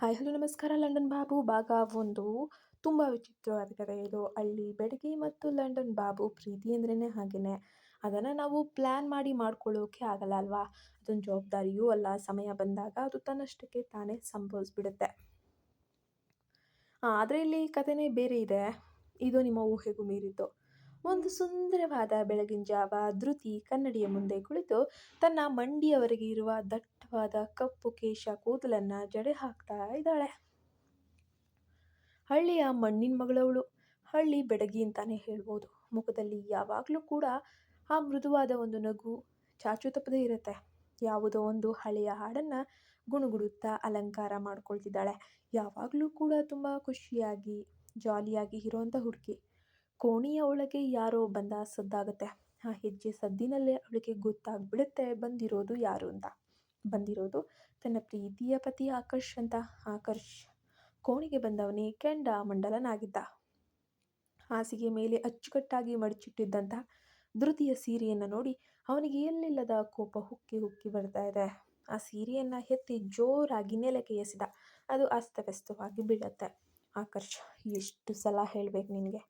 Hi, hello, ನಮಸ್ಕಾರ. London Babu ಭಾಗ ಒಂದು. ತುಂಬ ವಿಚಿತ್ರವಾದ ಕಥೆ ಇದು. ಅಲ್ಲಿ ಬೆಡಗಿ ಮತ್ತು ಲಂಡನ್ ಬಾಬು ಪ್ರೀತಿ ಅಂದ್ರೇ ಹಾಗೇನೆ. ಅದನ್ನು ನಾವು ಪ್ಲ್ಯಾನ್ ಮಾಡಿ ಮಾಡ್ಕೊಳ್ಳೋಕೆ ಆಗಲ್ಲ ಅಲ್ವಾ? ಅದೊಂದು ಜವಾಬ್ದಾರಿಯೂ ಅಲ್ಲ. ಸಮಯ ಬಂದಾಗ ಅದು ತನ್ನಷ್ಟಕ್ಕೆ ತಾನೇ ಸಂಭವಿಸ್ಬಿಡುತ್ತೆ. ಆದರೆ ಇಲ್ಲಿ ಕಥೆನೇ ಬೇರೆ ಇದೆ. ಇದು ನಿಮ್ಮ ಊಹೆಗೂ ಮೀರಿದ್ದು. ಒಂದು ಸುಂದರವಾದ ಬೆಳಗಿನ ಜಾವ ಧೃತಿ ಕನ್ನಡಿಯ ಮುಂದೆ ಕುಳಿತು ತನ್ನ ಮಂಡಿಯವರೆಗೆ ಇರುವ ದಟ್ಟವಾದ ಕಪ್ಪು ಕೇಶ ಕೂದಲನ್ನು ಜಡೆ ಹಾಕ್ತಾ ಇದ್ದಾಳೆ. ಹಳ್ಳಿಯ ಮಣ್ಣಿನ ಮಗಳವಳು. ಹಳ್ಳಿ ಬೆಡಗಿ ಅಂತಾನೆ ಹೇಳ್ಬೋದು. ಮುಖದಲ್ಲಿ ಯಾವಾಗಲೂ ಕೂಡ ಆ ಮೃದುವಾದ ಒಂದು ನಗು ಚಾಚು ತಪ್ಪದೇ ಇರುತ್ತೆ. ಯಾವುದೋ ಒಂದು ಹಳೆಯ ಹಾಡನ್ನು ಗುಣುಗುಡುತ್ತಾ ಅಲಂಕಾರ ಮಾಡ್ಕೊಳ್ತಿದ್ದಾಳೆ. ಯಾವಾಗಲೂ ಕೂಡ ತುಂಬ ಖುಷಿಯಾಗಿ, ಜಾಲಿಯಾಗಿ ಇರೋವಂಥ ಹುಡುಗಿ. ಕೋಣಿಯ ಒಳಗೆ ಯಾರೋ ಬಂದ ಸದ್ದಾಗುತ್ತೆ. ಆ ಹೆಜ್ಜೆ ಸದ್ದಿನಲ್ಲೇ ಅವಳಿಗೆ ಗೊತ್ತಾಗ್ಬಿಡುತ್ತೆ ಬಂದಿರೋದು ಯಾರು ಅಂತ. ಬಂದಿರೋದು. ತನ್ನ ಪ್ರೀತಿಯ ಪತಿ ಆಕರ್ಷ್ ಅಂತ ಆಕರ್ಷ್ ಕೋಣೆಗೆ ಬಂದವನೇ ಕೆಂಡ ಮಂಡಲನಾಗಿದ್ದ. ಹಾಸಿಗೆ ಮೇಲೆ ಅಚ್ಚುಕಟ್ಟಾಗಿ ಮಡಚಿಟ್ಟಿದ್ದಂತಹ ಧೃತಿಯ ಸೀರೆಯನ್ನು ನೋಡಿ ಅವನಿಗೆ ಎಲ್ಲಿಲ್ಲದ ಕೋಪ ಹುಕ್ಕಿ ಹುಕ್ಕಿ ಬರ್ತಾ ಇದೆ. ಆ ಸೀರೆಯನ್ನು ಎತ್ತಿ ಜೋರಾಗಿ ನೆಲಕ್ಕೆ ಎಸೆದ. ಅದು ಅಸ್ತವ್ಯಸ್ತವಾಗಿ ಬೀಳತ್ತೆ. ಆಕರ್ಷ್, ಎಷ್ಟು ಸಲ ಹೇಳ್ಬೇಕು ನಿನಗೆ?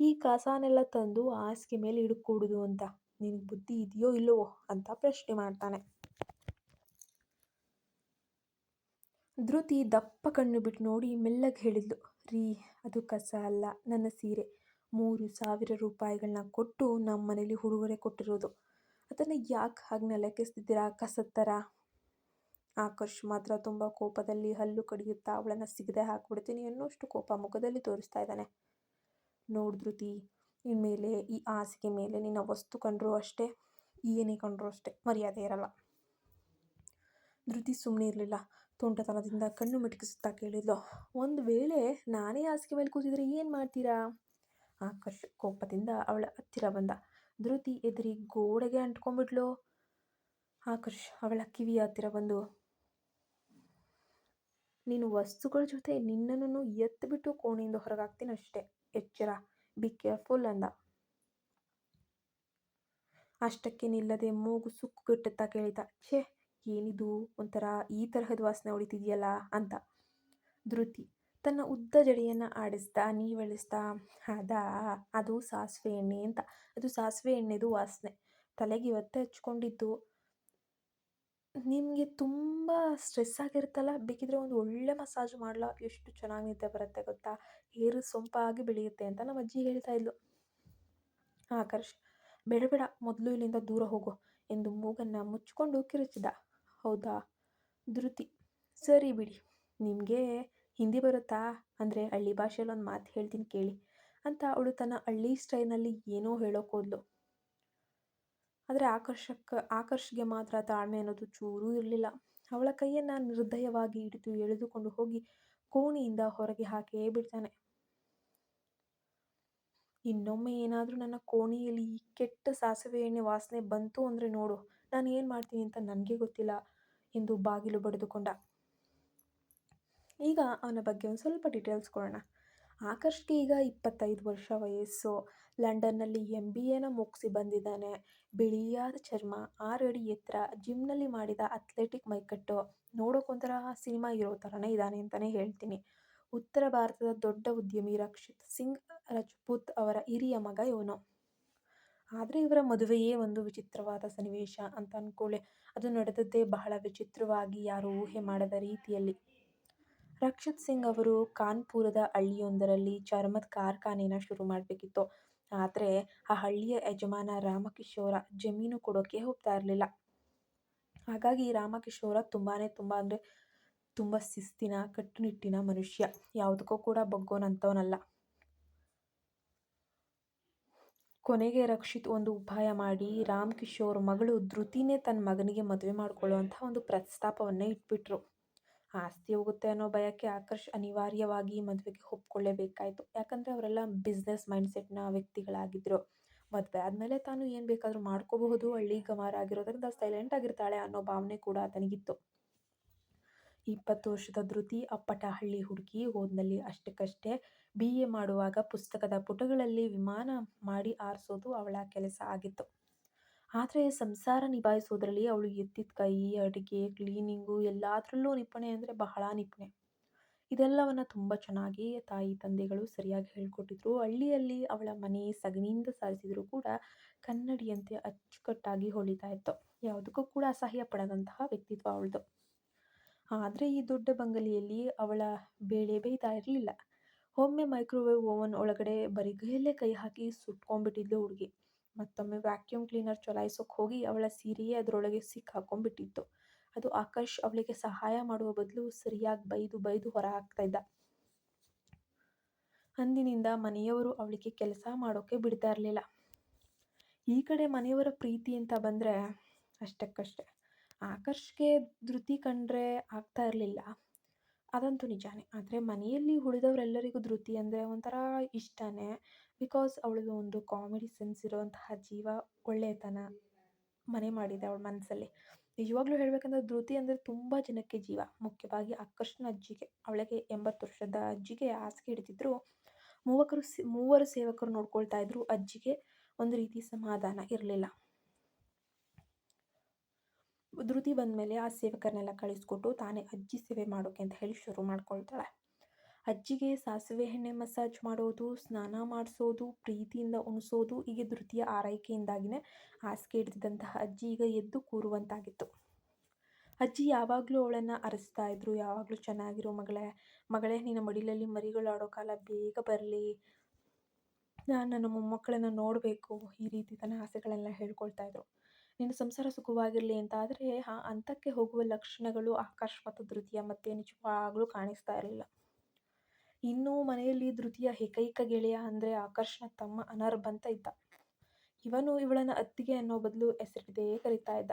ಈ ಕಸನೆಲ್ಲ ತಂದು ಹಾಸಿಗೆ ಮೇಲೆ ಹಿಡ್ಕೊಡುದು ಅಂತ. ನಿನಗೆ ಬುದ್ಧಿ ಇದೆಯೋ ಇಲ್ಲವೋ ಅಂತ ಪ್ರಶ್ನೆ ಮಾಡ್ತಾನೆ. ಧೃತಿ ದಪ್ಪ ಕಣ್ಣು ಬಿಟ್ಟು ನೋಡಿ ಮೆಲ್ಲಗೆ ಹೇಳಿದ್ಲು, ರೀ, ಅದು ಕಸ ಅಲ್ಲ, ನನ್ನ ಸೀರೆ. ಮೂರು ಸಾವಿರ ರೂಪಾಯಿಗಳನ್ನ ಕೊಟ್ಟು ನಮ್ಮ ಮನೇಲಿ ಉಡುಗೊರೆ ಕೊಟ್ಟಿರೋದು. ಅದನ್ನು ಯಾಕೆ ಹಾಗೆ ಲೆಕ್ಕಿಸ್ತಿದ್ದೀರಾ, ಕಸದ ಥರ? ಆಕರ್ಷ್ ಮಾತ್ರ ತುಂಬ ಕೋಪದಲ್ಲಿ ಹಲ್ಲು ಕಡಿಯುತ್ತಾ ಅವಳನ್ನು ಸಿಗದೆ ಹಾಕ್ಬಿಡ್ತೀನಿ ಅನ್ನೋಷ್ಟು ಕೋಪ ಮುಖದಲ್ಲಿ ತೋರಿಸ್ತಾ ಇದ್ದಾನೆ. ನೋಡಿದ್ರುತಿ ಇನ್ಮೇಲೆ ಈ ಹಾಸಿಗೆ ಮೇಲೆ ನಿನ್ನ ವಸ್ತು ಕಂಡ್ರು ಅಷ್ಟೇ, ಏನೇ ಕಂಡ್ರು ಅಷ್ಟೇ ಮರ್ಯಾದೆ ಇರಲ್ಲ. ಧೃತಿ ಸುಮ್ಮನೆ ಇರಲಿಲ್ಲ. ತುಂಟತನದಿಂದ ಕಣ್ಣು ಮಿಟುಕಿಸುತ್ತಾ ಕೇಳಿದ್ಲು. ಒಂದು ವೇಳೆ ನಾನೇ ಹಾಸಿಗೆ ಮೇಲೆ ಕೂತಿದ್ರೆ ಏನು ಮಾಡ್ತೀರಾ? ಆಕರ್ಷ್ ಕೋಪದಿಂದ ಅವಳ ಹತ್ತಿರ ಬಂದ. ಧೃತಿ ಎದುರಿ ಗೋಡೆಗೆ ಅಂಟ್ಕೊಂಡ್ಬಿಟ್ಲು. ಆಕರ್ಷ್, ಅವಳ ಕಿವಿಯ ಹತ್ತಿರ ಬಂದು, ನೀನು ವಸ್ತುಗಳ ಜೊತೆ ನಿನ್ನನ್ನು ಎತ್ತಿಬಿಟ್ಟು ಕೋಣೆಯಿಂದ ಹೊರಗಾಗ್ತೀನಿ ಅಷ್ಟೇ. ಎಚ್ಚರ, ಬಿ ಕೇರ್ಫುಲ್ ಅಂದ. ಅಷ್ಟಕ್ಕೆ ನಿಲ್ಲದೆ ಮೂಗು ಸುಕ್ಕುಗಟ್ಟುತ್ತಾ ಕೇಳಿದ. ಛೇ ಏನಿದು? ಒಂಥರ ಈ ತರಹದ ವಾಸನೆ ಹೊಡಿತಿದೆಯಲ್ಲ ಅಂತ. ಧೃತಿ ತನ್ನ ಉದ್ದ ಜಡೆಯನ್ನು ಆಡಿಸ್ತಾ, ನೀವಳಿಸ್ತಾ ಅದಾ ಅದು ಸಾಸಿವೆ ಎಣ್ಣೆ ಅಂತ. ಅದು ಸಾಸಿವೆ ಎಣ್ಣೆದು ವಾಸನೆ. ತಲೆಗೆ ಇವತ್ತೇ ಹಚ್ಕೊಂಡಿದ್ದು. ನಿಮಗೆ ತುಂಬ ಸ್ಟ್ರೆಸ್ ಆಗಿರುತ್ತಲ್ಲ? ಬೇಕಿದ್ರೆ ಒಂದು ಒಳ್ಳೆ ಮಸಾಜ್ ಮಾಡಲ? ಎಷ್ಟು ಚೆನ್ನಾಗಿ ನಿದ್ದೆ ಬರುತ್ತೆ ಗೊತ್ತಾ? ಹೇರು ಸೊಂಪಾಗಿ ಬೆಳೆಯುತ್ತೆ ಅಂತ ನಮ್ಮ ಅಜ್ಜಿ ಹೇಳ್ತಾ ಇದ್ಲು. ಆಕರ್ಷ್ ಬೇಡ ಬೇಡ. ಮೊದಲು ಇಲ್ಲಿಂದ ದೂರ ಹೋಗು ಎಂದು ಮೂಗನ್ನು ಮುಚ್ಚಿಕೊಂಡು ಕಿರುಚಿದ. ಹೌದಾ? ಧೃತಿ. ಸರಿ ಬಿಡಿ. ನಿಮಗೆ ಹಿಂದಿ ಬರುತ್ತಾ? ಅಂದರೆ ಹಳ್ಳಿ ಭಾಷೆಯಲ್ಲಿ ಒಂದು ಮಾತು ಹೇಳ್ತೀನಿ ಕೇಳಿ. ಅಂತ ಅವಳು ತನ್ನ ಹಳ್ಳಿ ಸ್ಟೈಲ್ನಲ್ಲಿ ಏನೋ ಹೇಳೋಕೋದ್ಲು ಆದರೆ ಆಕರ್ಷಕ, ಆಕರ್ಷ್ಗೆ ಮಾತ್ರ ತಾಳ್ಮೆ ಅನ್ನೋದು ಚೂರೂ ಇರಲಿಲ್ಲ. ಅವಳ ಕೈಯನ್ನು ನಿರ್ದಯವಾಗಿ ಹಿಡಿದು ಎಳೆದುಕೊಂಡು ಹೋಗಿ ಕೋಣಿಯಿಂದ ಹೊರಗೆ ಹಾಕೇ ಬಿಡ್ತಾನೆ. ಇನ್ನೊಮ್ಮೆ ಏನಾದರೂ ನನ್ನ ಕೋಣೆಯಲ್ಲಿ ಈ ಕೆಟ್ಟ ಸಾಸಿವೆ ಎಣ್ಣೆ ವಾಸನೆ ಬಂತು ಅಂದರೆ ನೋಡು, ನಾನು ಏನು ಮಾಡ್ತೀನಿ ಅಂತ ನನಗೆ ಗೊತ್ತಿಲ್ಲ. ಎಂದು ಬಾಗಿಲು ಬಡಿದುಕೊಂಡ. ಈಗ ಅವನ ಬಗ್ಗೆ ಒಂದು ಸ್ವಲ್ಪ ಡೀಟೇಲ್ಸ್ ಕೊಡೋಣ. ಆಕರ್ಷ್ಗೆ ಈಗ ಇಪ್ಪತ್ತೈದು ವರ್ಷ ವಯಸ್ಸು. ಲಂಡನ್ನಲ್ಲಿ ಎಂ ಬಿ ಎನ ಮುಗಿಸಿ ಬಂದಿದ್ದಾನೆ. ಬಿಳಿಯಾದ ಚರ್ಮ ಆರು ಅಡಿ ಎತ್ತರ ಜಿಮ್ನಲ್ಲಿ ಮಾಡಿದ ಅಥ್ಲೆಟಿಕ್ ಮೈಕಟ್ಟು. ನೋಡೋಕೊಂಥರ ಸಿನಿಮಾ ಇರೋ ಥರನೇ ಇದ್ದಾನೆ ಅಂತಲೇ ಹೇಳ್ತೀನಿ. ಉತ್ತರ ಭಾರತದ ದೊಡ್ಡ ಉದ್ಯಮಿ ರಕ್ಷಿತ್ ಸಿಂಗ್, ರಜಪೂತ್ ಅವರ ಹಿರಿಯ ಮಗ ಇವನು. ಆದರೆ ಇವರ ಮದುವೆಯೇ ಒಂದು ವಿಚಿತ್ರವಾದ ಸನ್ನಿವೇಶ ಅಂತ ಅಂದ್ಕೊಳ್ಳಿ ಅದು ನಡೆದದ್ದೇ ಬಹಳ ವಿಚಿತ್ರವಾಗಿ ಯಾರು ಊಹೆ ಮಾಡದ ರೀತಿಯಲ್ಲಿ. ರಕ್ಷಿತ್ ಸಿಂಗ್ ಅವರು ಕಾನ್ಪುರದ ಹಳ್ಳಿಯೊಂದರಲ್ಲಿ ಚರ್ಮದ ಕಾರ್ಖಾನೆನ ಶುರು ಮಾಡಬೇಕಿತ್ತು. ಆದರೆ ಆ ಹಳ್ಳಿಯ ಯಜಮಾನ ರಾಮಕಿಶೋರ ಜಮೀನು ಕೊಡೋಕ್ಕೆ ಹೋಗ್ತಾ ಇರಲಿಲ್ಲ. ಹಾಗಾಗಿ ರಾಮಕಿಶೋರ ತುಂಬಾ ತುಂಬ ಅಂದರೆ ತುಂಬ ಶಿಸ್ತಿನ, ಕಟ್ಟುನಿಟ್ಟಿನ ಮನುಷ್ಯ. ಯಾವುದಕ್ಕೂ ಕೂಡ ಬಗ್ಗೋನಂಥವನಲ್ಲ ಕೊನೆಗೆ ರಕ್ಷಿತ್ ಒಂದು ಉಪಾಯ ಮಾಡಿ ರಾಮ್ ಕಿಶೋರ್ ಮಗಳು ಧೃತಿನೇ ತನ್ನ ಮಗನಿಗೆ ಮದುವೆ ಮಾಡಿಕೊಳ್ಳುವಂಥ ಒಂದು ಪ್ರಸ್ತಾಪವನ್ನೇ ಇಟ್ಬಿಟ್ರು. ಆಸ್ತಿ ಹೋಗುತ್ತೆ ಅನ್ನೋ ಭಯಕ್ಕೆ ಆಕರ್ಷ್ ಅನಿವಾರ್ಯವಾಗಿ ಮದುವೆಗೆ ಒಪ್ಕೊಳ್ಳೇಬೇಕಾಯಿತು. ಯಾಕಂದರೆ ಅವರೆಲ್ಲ ಬಿಸ್ನೆಸ್ ಮೈಂಡ್ಸೆಟ್ನ ವ್ಯಕ್ತಿಗಳಾಗಿದ್ದರು ಮದುವೆ ಆದಮೇಲೆ ತಾನು ಏನು ಬೇಕಾದರೂ ಮಾಡ್ಕೋಬಹುದು, ಹಳ್ಳಿ ಗಮಾರ ಆಗಿರೋದ್ರಿಂದ ಸೈಲೆಂಟ್ ಆಗಿರ್ತಾಳೆ ಅನ್ನೋ ಭಾವನೆ ಕೂಡ ಆತನಿಗಿತ್ತು. ಇಪ್ಪತ್ತು ವರ್ಷದ ಧೃತಿ ಅಪ್ಪಟ ಹಳ್ಳಿ ಹುಡುಗಿ ಓದಿನಲ್ಲಿ ಅಷ್ಟಕ್ಕಷ್ಟೇ ಬಿ ಎ ಮಾಡುವಾಗ ಪುಸ್ತಕದ ಪುಟಗಳಲ್ಲಿ ವಿಮಾನ ಮಾಡಿ ಆರಿಸೋದು ಅವಳ ಕೆಲಸ ಆಗಿತ್ತು. ಆದರೆ ಸಂಸಾರ ನಿಭಾಯಿಸೋದ್ರಲ್ಲಿ ಅವಳು ಎತ್ತಿದ ಕೈ, ಅಡುಗೆ ಕ್ಲೀನಿಂಗು ಎಲ್ಲದರಲ್ಲೂ ನಿಪುಣೆ ಅಂದರೆ ಬಹಳ ನಿಪುಣೆ. ಇದೆಲ್ಲವನ್ನು ತುಂಬ ಚೆನ್ನಾಗಿ ತಾಯಿ, ತಂದೆಗಳು ಸರಿಯಾಗಿ ಹೇಳಿಕೊಟ್ಟಿದ್ರು. ಹಳ್ಳಿಯಲ್ಲಿ ಅವಳ ಮನೆ ಸಗಣಿಯಿಂದ ಸಾರಿಸಿದರೂ ಕೂಡ ಕನ್ನಡಿಯಂತೆ ಅಚ್ಚುಕಟ್ಟಾಗಿ ಹೊಳಿತಾ ಇತ್ತು. ಯಾವುದಕ್ಕೂ ಕೂಡ ಅಸಹ್ಯ ಪಡದಂತಹ ವ್ಯಕ್ತಿತ್ವ ಅವಳದು. ಆದರೆ ಈ ದೊಡ್ಡ ಬಂಗಲೆಯಲ್ಲಿ ಅವಳ ಬೇಳೆ ಬೇಯ್ತಾ ಇರಲಿಲ್ಲ. ಒಮ್ಮೆ ಮೈಕ್ರೋವೇವ್ ಓವನ್ ಒಳಗಡೆ ಬರಿಗೈಯಲ್ಲೇ ಕೈ ಹಾಕಿ ಸುಟ್ಕೊಂಡ್ಬಿಟ್ಟಿದ್ಲು ಹುಡುಗಿ. ಮತ್ತೊಮ್ಮೆ ವ್ಯಾಕ್ಯೂಮ್ ಕ್ಲೀನರ್ ಚಲಾಯಿಸೋಕೆ ಹೋಗಿ ಅವಳ ಸೀರೆಯೇ ಅದರೊಳಗೆ ಸಿಕ್ಕಾಕೊಂಡ್ಬಿಟ್ಟಿತ್ತು. ಅದು ಆಕಾಶ್ ಅವಳಿಗೆ ಸಹಾಯ ಮಾಡುವ ಬದಲು ಸರಿಯಾಗಿ ಬೈದು ಬೈದು ಹೊರ ಹಾಕ್ತಾ ಇದ್ದ. ಅಂದಿನಿಂದ ಮನೆಯವರು ಅವಳಿಗೆ ಕೆಲಸ ಮಾಡೋಕೆ ಬಿಡ್ತಾ ಇರಲಿಲ್ಲ. ಈ ಕಡೆ ಮನೆಯವರ ಪ್ರೀತಿ ಅಂತ ಬಂದರೆ ಅಷ್ಟಕ್ಕಷ್ಟೆ. ಆಕರ್ಷ್ಗೆ ಧೃತಿ ಕಂಡ್ರೆ ಆಗ್ತಾ ಇರಲಿಲ್ಲ. ಅದಂತೂ ನಿಜಾನೇ. ಆದರೆ ಮನೆಯಲ್ಲಿ ಉಳಿದವರೆಲ್ಲರಿಗೂ ಧೃತಿ ಅಂದರೆ ಒಂಥರ ಇಷ್ಟನೇ. ಬಿಕಾಸ್ ಅವಳಿಗೆ ಒಂದು ಕಾಮಿಡಿ ಸೆನ್ಸ್ ಇರುವಂತಹ ಜೀವ ಒಳ್ಳೆಯತನ ಮನೆ ಮಾಡಿದೆ ಅವಳ ಮನಸ್ಸಲ್ಲಿ ನಿಜವಾಗ್ಲೂ ಹೇಳಬೇಕಂದ್ರೆ ಧೃತಿ ಅಂದರೆ ತುಂಬ ಜನಕ್ಕೆ ಜೀವ. ಮುಖ್ಯವಾಗಿ ಆಕರ್ಷಣ ಅಜ್ಜಿಗೆ. ಅವಳಿಗೆ ಎಂಬತ್ತು ವರ್ಷದ ಅಜ್ಜಿಗೆ ಹಾಸಿಗೆ ಹಿಡಿದಿದ್ರು. ಮೂವಕರು ಮೂವರು ಸೇವಕರು ನೋಡ್ಕೊಳ್ತಾ ಇದ್ರು. ಅಜ್ಜಿಗೆ ಒಂದು ರೀತಿ ಸಮಾಧಾನ ಇರಲಿಲ್ಲ. ಧೃತಿ ಬಂದಮೇಲೆ ಆ ಸೇವಕರನ್ನೆಲ್ಲ ಕಳಿಸ್ಕೊಟ್ಟು ತಾನೇ ಅಜ್ಜಿ ಸೇವೆ ಮಾಡೋಕೆ ಅಂತ ಹೇಳಿ ಶುರು ಮಾಡ್ಕೊಳ್ತಾಳೆ. ಅಜ್ಜಿಗೆ ಸಾಸಿವೆ ಎಣ್ಣೆ ಮಸಾಜ್ ಮಾಡೋದು, ಸ್ನಾನ ಮಾಡಿಸೋದು, ಪ್ರೀತಿಯಿಂದ ಉಣಿಸೋದು ಹೀಗೆ ಧೃತಿಯ ಆರೈಕೆಯಿಂದಾಗಿಯೇ ಹಾಸಿಗೆ ಹಿಡಿದಿದ್ದಂತಹ ಅಜ್ಜಿ ಈಗ ಎದ್ದು ಕೂರುವಂತಾಗಿತ್ತು. ಅಜ್ಜಿ ಯಾವಾಗಲೂ ಅವಳನ್ನು ಅರಸ್ತಾ ಇದ್ರು, ಯಾವಾಗಲೂ ಚೆನ್ನಾಗಿರೋ ಮಗಳೇ ಮಗಳೇ, ನಿನ್ನ ಮಡಿಲಲ್ಲಿ ಮರಿಗಳು ಆಡೋ ಕಾಲ ಬೇಗ ಬರಲಿ. ನಾನು ನನ್ನ ಮೊಮ್ಮಕ್ಕಳನ್ನು ನೋಡಬೇಕು, ಈ ರೀತಿ ತನ್ನ ಆಸೆಗಳೆಲ್ಲ ಹೇಳ್ಕೊಳ್ತಾ ಇದ್ರು. ನಿನ್ನ ಸಂಸಾರ ಸುಖವಾಗಿರಲಿ ಅಂತ ಆದರೆ ಆ ಹಂತಕ್ಕೆ ಹೋಗುವ ಲಕ್ಷಣಗಳು ಆಕಾಶ ಮತ್ತು ಧೃತಿಯ ಮತ್ತೆ ನಿಜವಾಗ್ಲೂ ಕಾಣಿಸ್ತಾ ಇರಲಿಲ್ಲ. ಇನ್ನು ಮನೆಯಲ್ಲಿ ಧೃತಿಯ ಏಕೈಕ ಗೆಳೆಯ ಅಂದರೆ ಆಕರ್ಷಣ ತಮ್ಮ ಅನರ್ಬಂತ ಇದ್ದ. ಇವನು ಇವಳನ್ನು ಅತ್ತಿಗೆ ಅನ್ನೋ ಬದಲು ಹೆಸರಿಡದೇ ಕರಿತಾ ಇದ್ದ.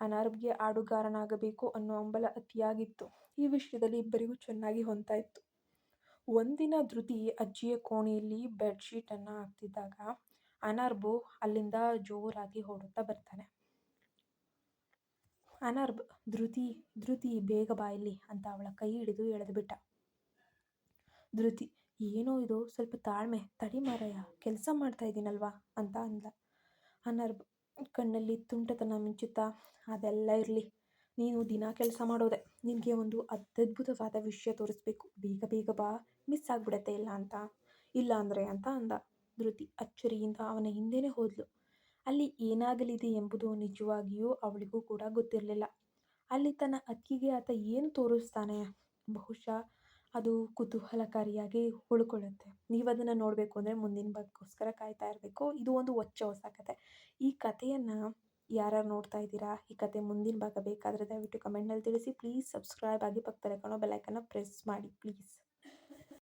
ಅನರ್ಬ್ಗೆ ಆಡುಗಾರನಾಗಬೇಕು ಅನ್ನೋ ಹಂಬಲ ಅತಿಯಾಗಿತ್ತು. ಈ ವಿಷಯದಲ್ಲಿ ಇಬ್ಬರಿಗೂ ಚೆನ್ನಾಗಿ ಹೊಂತಾ ಇತ್ತು. ಒಂದಿನ ಧೃತಿ ಅಜ್ಜಿಯ ಕೋಣೆಯಲ್ಲಿ ಬೆಡ್ಶೀಟನ್ನು ಹಾಕ್ತಿದ್ದಾಗ ಅನರ್ಬು ಅಲ್ಲಿಂದ ಜೋರಾಗಿ ಓಡುತ್ತಾ ಬರ್ತಾನೆ. ಅನರ್ಬ್, ಧೃತಿ ಧೃತಿ, ಬೇಗ ಬಾ ಇಲ್ಲಿ ಅಂತ ಅವಳ ಕೈ ಹಿಡಿದು ಎಳೆದುಬಿಟ್ಟ ಧೃತಿ, ಏನೋ ಇದು, ಸ್ವಲ್ಪ ತಾಳ್ಮೆ, ತಡಿ ಮಾರಾಯ, ಕೆಲಸ ಮಾಡ್ತಾ ಇದ್ದೀನಲ್ವಾ ಅಂತ ಅಂದ ಅನರ್ಬ್ ಕಣ್ಣಲ್ಲಿ ತುಂಟತನ ಮಿಂಚುತ್ತಾ, ಅದೆಲ್ಲ ಇರಲಿ, ನೀನು ದಿನ ಕೆಲಸ ಮಾಡೋದೆ, ನಿನಗೆ ಒಂದು ಅತ್ಯದ್ಭುತವಾದ ವಿಷಯ ತೋರಿಸ್ಬೇಕು, ಬೇಗ ಬೇಗ ಬಾ ಮಿಸ್ ಆಗಿಬಿಡತ್ತೆ ಇಲ್ಲ ಅಂತ, ಇಲ್ಲ ಅಂದರೆ ಅಂತ ಅಂದ. ಧೃತಿ ಅಚ್ಚರಿಯಿಂದ ಅವನ ಹಿಂದೆನೆ ಹೋದ್ಲು. ಅಲ್ಲಿ ಏನಾಗಲಿದೆ ಎಂಬುದು ನಿಜವಾಗಿಯೂ ಅವಳಿಗೂ ಕೂಡ ಗೊತ್ತಿರಲಿಲ್ಲ. ಅಲ್ಲಿ ತನ್ನ ಅಕ್ಕಿಗೆ ಆತ ಏನು ತೋರಿಸ್ತಾನೆ? ಬಹುಶಃ ಅದು ಕುತೂಹಲಕಾರಿಯಾಗಿ ಉಳ್ಕೊಳ್ಳುತ್ತೆ. ನೀವು ಅದನ್ನು ನೋಡಬೇಕು ಅಂದರೆ ಮುಂದಿನ ಭಾಗಕ್ಕೋಸ್ಕರ ಕಾಯ್ತಾ ಇರಬೇಕು. ಇದು ಒಂದು ಹೊಚ್ಚ ಹೊಸ ಕತೆ. ಈ ಕಥೆಯನ್ನು ಯಾರ್ಯಾರು ನೋಡ್ತಾ ಇದ್ದೀರಾ? ಈ ಕತೆ ಮುಂದಿನ ಭಾಗ ಬೇಕಾದರೆ ದಯವಿಟ್ಟು ಕಮೆಂಟ್ನಲ್ಲಿ ತಿಳಿಸಿ. ಪ್ಲೀಸ್ ಸಬ್ಸ್ಕ್ರೈಬ್ ಆಗಿ ಪಕ್ಕದಲ್ಲಿ ಕಾಣೋ ಬೆಲ್ಲೈಕನ್ನ ಪ್ರೆಸ್ ಮಾಡಿ ಪ್ಲೀಸ್